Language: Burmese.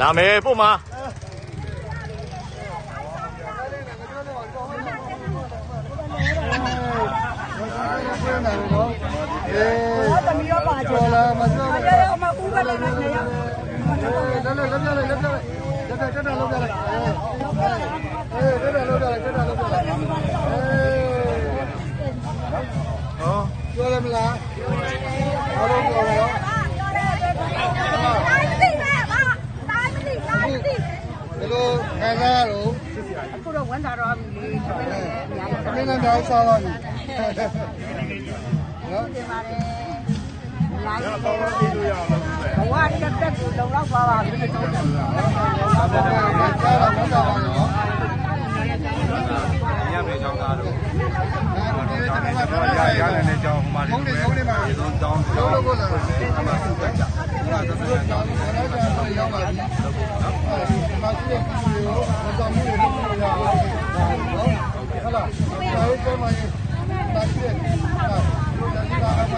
လာမယ်ပို့မှာသမီးရောပါကျော်လာမကျော်လာအဲ့ဒါမှဦးကလည်းနေရလက်လက်လက်ပြလိုက်လက်ပြလိုက်လက်ပြတက်တာလောက်ပြလိုက်အေးတက်တာလောက်ပြလိုက်တက်တာလောက်ပြလိုက်အေးဟောပြောရမလားဘာလို့ပြောလဲတိုင်းမသိပဲပါတိုင်းမသိတိုင်းမသိ ဒီလိုခံစားရတော့ အခုတော့ဝန်တာတော့ပြီလေတပည့်လည်းအများကြီးသမင်းနဲ့တောင်းစားပါပြီနော်တင်ပါတယ်အများကြီးတော့ပြေးလို့ရအောင်ဘဝတစ်သက်ကိုလုံလောက်ပါပါပြီတော့တယ်ကြားတာမဟုတ်တာပါနော်ညမေချောင်းသားတို့ရရရရရတဲ့ကြောင်းဟိုမှာဖုန်းနေဖုန်းနေမှာဒီလိုတောင်းလုံးလို့ကိုလာအမှသူတက်ကြဘာသာစကားကိုလည်းရောက်ပါပြီ။ Thank you.